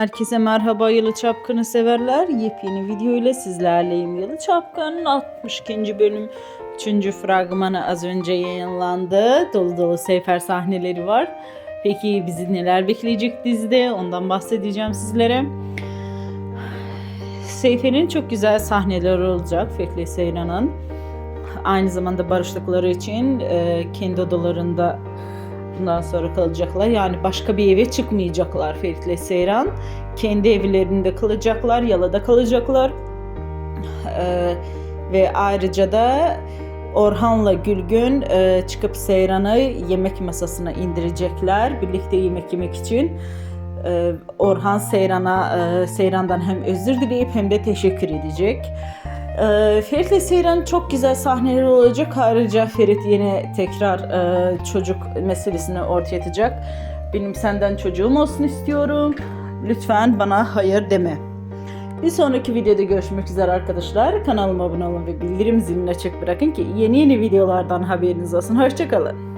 Herkese merhaba Yalı Çapkın'ı severler. Yepyeni video ile sizlerleyim. Yalı Çapkın'ın 62. bölüm 3. fragmanı az önce yayınlandı. Dolu dolu seyfer sahneleri var. Peki bizi neler bekleyecek dizide ondan bahsedeceğim sizlere. Seyfer'in çok güzel sahneleri olacak Fekli Seyran'ın. Aynı zamanda barıştıkları için e, kendi odalarında bundan sonra kalacaklar. Yani başka bir eve çıkmayacaklar Ferit ile Seyran. Kendi evlerinde kalacaklar, yalada kalacaklar. Ee, ve ayrıca da Orhan'la Gülgün e, çıkıp Seyran'ı yemek masasına indirecekler. Birlikte yemek yemek için. Ee, Orhan Seyran'a e, Seyran'dan hem özür dileyip hem de teşekkür edecek. Ee, Ferit ile Seyran çok güzel sahneler olacak. Ayrıca Ferit yine tekrar e, çocuk meselesini ortaya atacak. Benim senden çocuğum olsun istiyorum. Lütfen bana hayır deme. Bir sonraki videoda görüşmek üzere arkadaşlar. Kanalıma abone olun ve bildirim zilini açık bırakın ki yeni yeni videolardan haberiniz olsun. Hoşçakalın.